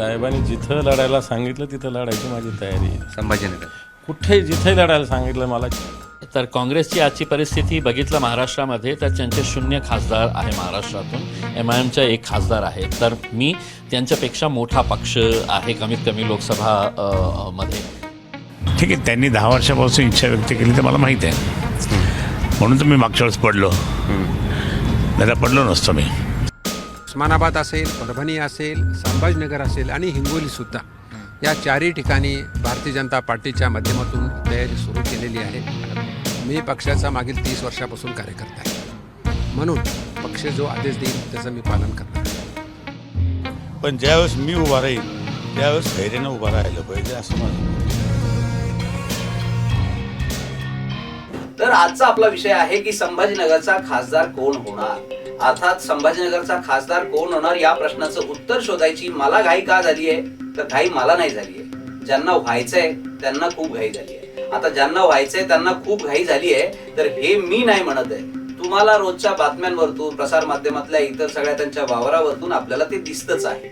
साहेबांनी जिथं लढायला सांगितलं तिथं लढायची माझी तयारी आहे. संभाजीनगर. कुठेही जिथेही लढायला सांगितलं मला. तर काँग्रेसची आजची परिस्थिती बघितलं महाराष्ट्रामध्ये तर त्यांचे शून्य खासदार आहे महाराष्ट्रातून. एम आय एमचा एक खासदार आहे. तर मी त्यांच्यापेक्षा मोठा पक्ष आहे कमीत कमी लोकसभा अ, मध्ये. ठीक आहे त्यांनी दहा वर्षापासून इच्छा व्यक्त केली तर मला माहीत आहे. म्हणून तर मी मागच्या वेळेस पडलो. नाही पडलो नसतो मी. उस्मानाबाद असेल परभणी असेल संभाजीनगर असेल आणि हिंगोलीसुद्धा या चारही ठिकाणी भारतीय जनता पार्टीच्या माध्यमातून तयारी सुरू केलेली आहे. मी पक्षाचा मागील तीस वर्षापासून कार्यकर्ता आहे. म्हणून पक्ष जो आदेश देईल त्याचं मी पालन करणार. पण ज्यावेळेस मी उभा राहील त्यावेळेस धैर्यानं उभा राहिलं पाहिजे असं मला तर आजचा आपला विषय आहे की संभाजीनगरचा खासदार कोण होणार? अर्थात संभाजीनगरचा खासदार कोण होणार या प्रश्नाचं उत्तर शोधायची मला घाई का झाली आहे? तर घाई मला नाही झाली आहे. ज्यांना व्हायचंय त्यांना खूप घाई झाली आहे. आता ज्यांना व्हायचंय त्यांना खूप घाई झाली आहे. तर हे मी नाही म्हणत आहे. तुम्हाला रोजच्या बातम्यांवरतून प्रसार माध्यमातल्या इतर सगळ्या त्यांच्या वावरावरतून आपल्याला ते दिसतच आहे.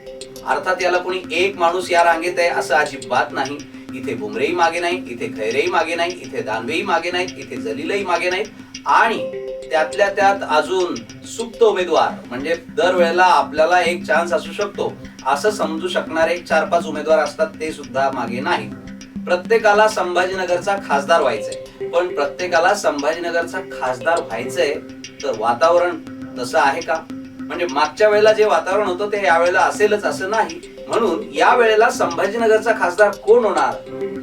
अर्थात याला कोणी एक माणूस या रांगेत आहे असं अजिबात नाही. इथे बुमरेही मागे नाही इथे खैरेही मागे नाही इथे दानवेही मागे नाहीत इथे जलीलही मागे नाहीत आणि त्यातल्या त्यात अजून सुप्त उमेदवार म्हणजे दरवेळेला आपल्याला एक चान्स असू शकतो. असं समजू शकणारे चार पाच उमेदवार असतात ते सुद्धा मागे नाही. प्रत्येकाला संभाजीनगरचा खासदार व्हायचंय. पण प्रत्येकाला संभाजीनगरचा खासदार व्हायचंय तर वातावरण तसं आहे का? म्हणजे मागच्या वेळेला जे वातावरण होतं ते यावेळेला असेलच असं नाही. म्हणून या वेळेला संभाजीनगरचा खासदार कोण होणार?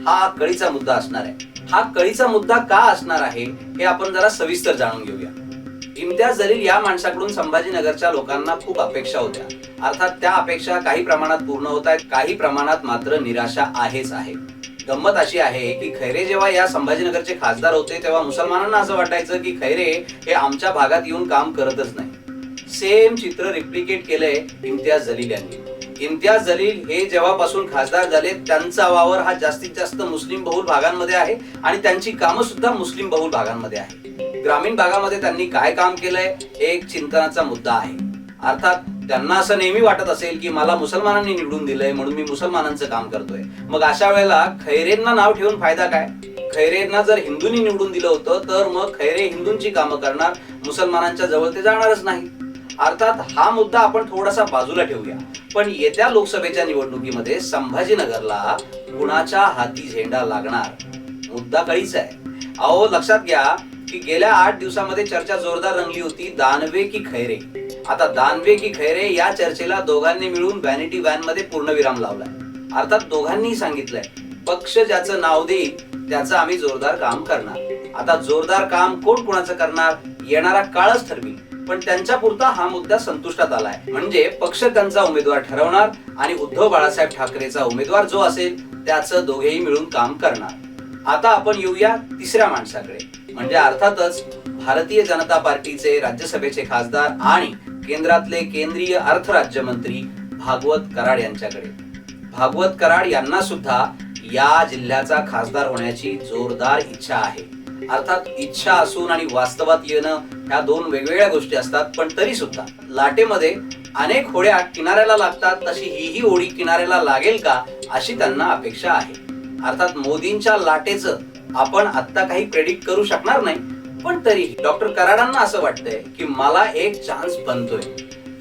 हा कळीचा मुद्दा असणार आहे. हा कळीचा मुद्दा का असणार आहे हे आपण जरा सविस्तर जाणून घेऊया. इम्तियाज जलील या माणसाकडून संभाजीनगरच्या लोकांना खूप अपेक्षा होत्या. अर्थात त्या अपेक्षा काही प्रमाणात पूर्ण होत आहेत काही प्रमाणात मात्र निराशा आहेच आहे. गंमत अशी आहे की खैरे जेव्हा या संभाजीनगरचे खासदार होते तेव्हा मुसलमानांना असं वाटायचं की खैरे हे आमच्या भागात येऊन काम करतच नाही. सेम चित्र रिप्लिकेट केलंय इम्तियाज जलील यांनी. इम्तियाज जलील हे जेव्हापासून खासदार झाले त्यांचा वावर हा जास्तीत जास्त मुस्लिम बहुल भागांमध्ये आहे आणि त्यांची कामं सुद्धा मुस्लिम बहुल भागांमध्ये आहे. ग्रामीण भागामध्ये त्यांनी काय काम केलंय हे एक चिंतनाचा मुद्दा आहे. अर्थात त्यांना असं नेहमी वाटत असेल की मला मुसलमानांनी निवडून दिलंय म्हणून मी मुसलमानांचं काम करतोय. मग अशा वेळेला खैरेंना नाव ठेवून फायदा काय? खैरेंना जर हिंदूंनी निवडून दिलं होतं तर मग खैरे हिंदूंची कामं करणार मुसलमानांच्या जवळ ते जाणारच नाही. अर्थात हा मुद्दा आपण थोडासा बाजूला ठेवूया. पण येत्या लोकसभेच्या निवडणुकीमध्ये संभाजीनगरला कुणाच्या हाती झेंडा लागणार? मुद्दा कळीच आहे. अहो लक्षात घ्या दिवशी गेल्या आठ दिवसामध्ये चर्चा जोरदार रंगली होती दानवे की खैरे. आता दानवे की खैरे या चर्चेला दोघांनी मिळून व्हॅनिटी व्हॅनमध्ये पूर्णविराम लावलाय. अर्थात दोघांनीही सांगितलंय पक्ष ज्याचं नाव देईल त्याचं आम्ही जोरदार काम करणार. आता जोरदार काम कोण कोणाचं करणार येणारा काळच ठरवी पण त्यांच्या पुरता हा मुद्दा संतुष्टात आलाय. म्हणजे पक्ष त्यांचा उमेदवार ठरवणार आणि उद्धव बाळासाहेब ठाकरेचा उमेदवार जो असेल त्याचं दोघेही मिळून काम करणार. आता आपण येऊया तिसऱ्या माणसाकडे. म्हणजे अर्थातच भारतीय जनता पार्टीचे राज्यसभेचे खासदार आणि केंद्रातले केंद्रीय अर्थ राज्यमंत्री भागवत कराड यांच्याकडे. भागवत कराड यांना सुद्धा या जिल्ह्याचा खासदार होण्याची जोरदार इच्छा आहे. अर्थात इच्छा असून आणि वास्तवात येणं ह्या दोन वेगवेगळ्या गोष्टी असतात पण तरी सुद्धा लाटेमध्ये अनेक होड्या किनाऱ्याला लागतात तशी हीही होडी किनाऱ्याला लागेल का अशी त्यांना अपेक्षा आहे. अर्थात मोदींच्या लाटेचं आपण आता काही प्रेडिक्ट करू शकणार नाही पण तरीही डॉक्टर कराडांना असं वाटतंय की मला एक चान्स बनतोय.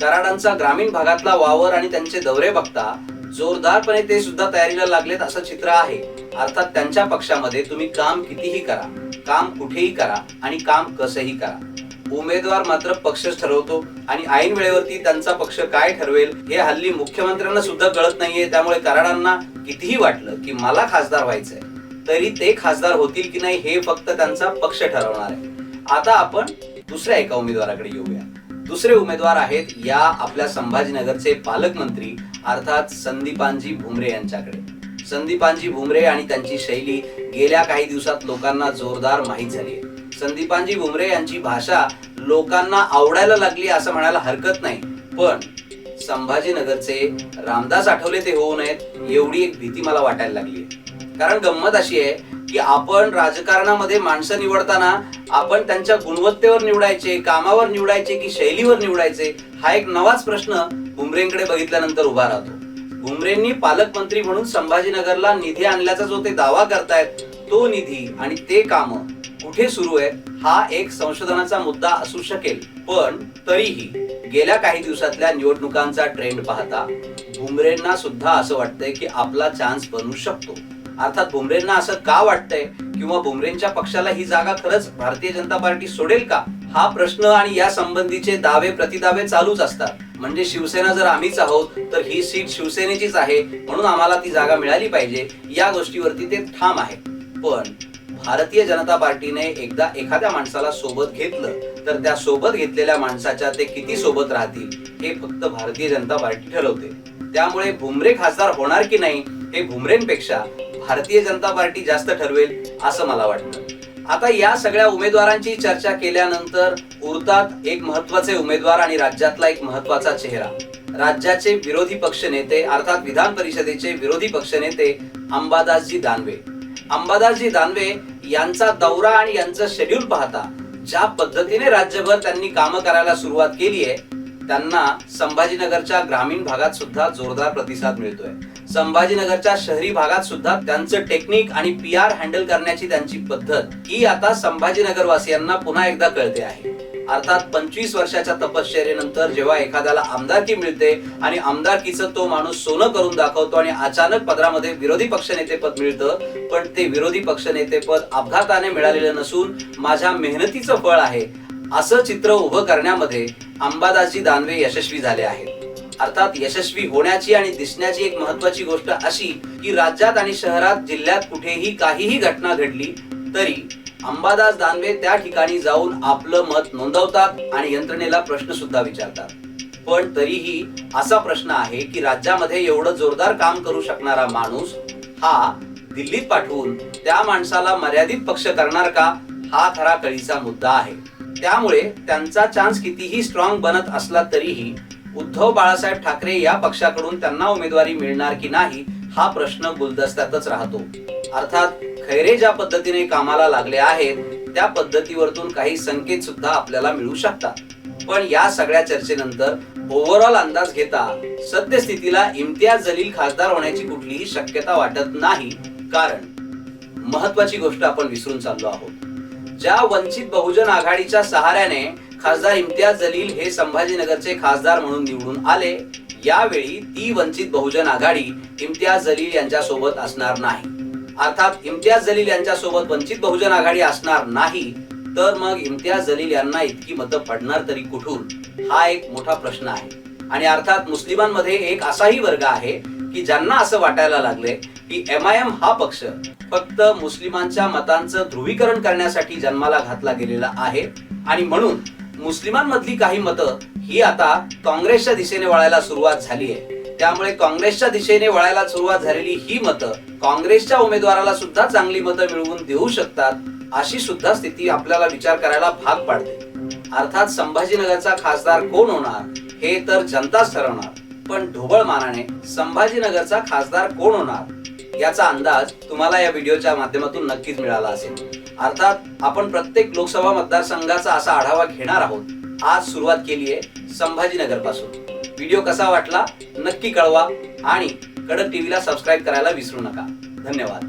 कराडांचा ग्रामीण भागातला वावर आणि त्यांचे दौरे बघता जोरदारपणे ते सुद्धा तयारीला लागलेत असं चित्र आहे. अर्थात त्यांच्या पक्षामध्ये तुम्ही काम कितीही करा काम कुठेही करा आणि काम कसंही करा. उमेदवार मात्र पक्षच ठरवतो आणि ऐन वेळेवरती त्यांचा पक्ष काय ठरवेल हे हल्ली मुख्यमंत्र्यांना सुद्धा कळत नाहीये. त्यामुळे कराडांना कितीही वाटलं की मला खासदार व्हायचंय. तरी ते खासदार होतील की नाही हे फक्त त्यांचा पक्ष ठरवणार आहे. आता आपण दुसऱ्या एका उमेदवाराकडे येऊया. दुसरे उमेदवार आहेत या आपल्या संभाजीनगरचे पालकमंत्री अर्थात संदीपानजी भुमरे यांच्याकडे. संदीपानजी भुमरे आणि त्यांची शैली गेल्या काही दिवसात लोकांना जोरदार माहीत झाली आहे. संदीपानजी भुमरे यांची भाषा लोकांना आवडायला लागली असं म्हणायला हरकत नाही. पण संभाजीनगरचे रामदास आठवले ते होऊ नयेत एवढी एक भीती मला वाटायला लागली आहे. कारण गंमत अशी आहे की आपण राजकारणामध्ये माणसं निवडताना आपण त्यांच्या गुणवत्तेवर निवडायचे कामावर निवडायचे की शैलीवर निवडायचे हा एक नवाच प्रश्न भुमरेंकडे बघितल्यानंतर उभा राहतो. भुमरेंनी पालकमंत्री म्हणून संभाजीनगरला निधी आणल्याचा जो ते दावा करतायत तो निधी आणि ते काम कुठे सुरू आहे हा एक संशोधनाचा मुद्दा असू शकेल. पण तरीही गेल्या काही दिवसातल्या निवडणुकांचा ट्रेंड पाहता भुमरेंना सुद्धा असं वाटतंय की आपला चान्स बनू शकतो. अर्थात भुमरेंना असं का वाटतंय? किंवा भुमरेंच्या पक्षाला ही जागा खरंच भारतीय जनता पार्टी सोडेल का? हा प्रश्न आणि या संबंधीचे दावे प्रतिदावे चालूच असतात. म्हणजे शिवसेना जर आम्हीच आहोत तर ही सीट शिवसेनेचीच आहे म्हणून आम्हाला ती जागा मिळाली पाहिजे. या गोष्टीवरती ते ठाम आहे. पण भारतीय जनता पार्टीने एकदा एखाद्या माणसाला सोबत घेतलं तर त्या सोबत घेतलेल्या माणसाच्या ते किती सोबत राहतील हे फक्त भारतीय जनता पार्टी ठरवते. त्यामुळे भुमरे खासदार होणार की नाही हे भुमरेंपेक्षा भारतीय जनता पार्टी जास्त ठरवेल असं मला वाटतं. आता या सगळ्या उमेदवारांची चर्चा केल्यानंतर उरतात एक महत्त्वाचे उमेदवार आणि राज्यातला एक महत्त्वाचा चेहरा. राज्याचे विरोधी पक्ष नेते अर्थात विधान परिषदेचे विरोधी पक्ष नेते अंबादासजी दानवे. अंबादासजी दानवे यांचा दौरा आणि यांचं शेड्यूल पाहता ज्या पद्धतीने राज्यभर त्यांनी कामं करायला सुरुवात केली आहे त्यांना संभाजीनगरच्या ग्रामीण भागात सुद्धा जोरदार प्रतिसाद मिळतोय. संभाजीनगरच्या शहरी भागात सुद्धा त्यांचं टेक्निक आणि पी आर हँडल करण्याची त्यांची पद्धत ही आता संभाजीनगर वासियांना पुन्हा एकदा कळते आहे. अर्थात पंचवीस वर्षाच्या तपश्चर्येनंतर जेव्हा एखाद्याला आमदारकी मिळते आणि आमदारकीचं तो माणूस सोनं करून दाखवतो आणि अचानक पदरामध्ये विरोधी पक्षनेतेपद मिळतं पण ते विरोधी पक्षनेतेपद अपघाताने मिळालेलं नसून माझ्या मेहनतीचं फळ आहे. असं चित्र उभं करण्यामध्ये अंबादासजी दानवे यशस्वी झाले आहेत. अर्थात यशस्वी होण्याची आणि दिसण्याची एक महत्वाची गोष्ट अशी की राज्यात आणि शहरात जिल्ह्यात कुठेही काहीही घटना घडली तरी अंबादास दानवे त्या ठिकाणी जाऊन आपलं मत नोंदवतात आणि यंत्रणेला प्रश्न सुद्धा विचारतात. पण तरीही असा प्रश्न आहे की राज्यामध्ये एवढं जोरदार काम करू शकणारा माणूस हा दिल्लीत पाठवून त्या माणसाला मर्यादित पक्ष करणार का? हा खरा कळीचा मुद्दा आहे. त्यामुळे त्यांचा चान्स कितीही स्ट्रॉंग बनत असला तरीही उद्धव बाळासाहेब ठाकरे या पक्षाकडून त्यांना उमेदवारी मिळणार की नाही हा प्रश्न गुलदस्त्यातच राहतो. अर्थात खैरे ज्या पद्धतीने कामाला लागले आहेत त्या पद्धतीवरतून काही संकेत सुद्धा आपल्याला मिळू शकतात. पण या सगळ्या चर्चेनंतर ओव्हरऑल अंदाज घेता सद्यस्थितीला इम्तियाज जलील खासदार होण्याची कुठलीही शक्यता वाटत नाही. कारण महत्वाची गोष्ट आपण विसरून चाललो आहोत. ज्या वंचित बहुजन आघाडीच्या सहाऱ्याने खासदार इम्तियाज जलील हे संभाजीनगरचे खासदार म्हणून निवडून आले. यावेळी ती वंचित बहुजन आघाडी इम्तियाज जलील यांच्या सोबत असणार नाही. अर्थात इम्तियाज जलील यांच्या सोबत वंचित बहुजन आघाडी असणार नाही तर मग इम्तियाज जलील यांना इतकी मतं पडणार तरी कुठून? हा एक मोठा प्रश्न आहे. आणि अर्थात मुस्लिमांमध्ये एक असाही वर्ग आहे की ज्यांना असं वाटायला लागले की एम आय एम हा पक्ष फक्त मुस्लिमांच्या मतांचं ध्रुवीकरण करण्यासाठी जन्माला घातला गेलेला आहे. आणि म्हणून मुस्लिमांमधली काही मतं ही आता काँग्रेसच्या दिशेने वळायला सुरुवात झाली आहे त्यामुळे काँग्रेसच्या दिशेने वळायला सुरुवात झालेली ही मतं काँग्रेसच्या उमेदवाराला सुद्धा चांगली मतं मिळवून देऊ शकतात अशी सुद्धा स्थिती आपल्याला विचार करायला भाग पाडते. अर्थात संभाजीनगरचा खासदार कोण होणार हे तर जनताच ठरवणार. पण ढोबळ मानाने संभाजीनगरचा खासदार कोण होणार याचा अंदाज तुम्हाला या व्हिडिओच्या माध्यमातून नक्कीच मिळाला असेल. अर्थात आपण प्रत्येक लोकसभा मतदारसंघाचा असा आढावा घेणार आहोत. आज सुरुवात केली आहे संभाजीनगरपासून व्हिडिओ कसा वाटला नक्की कळवा आणि कडक टीव्हीला सबस्क्राईब करायला विसरू नका. धन्यवाद.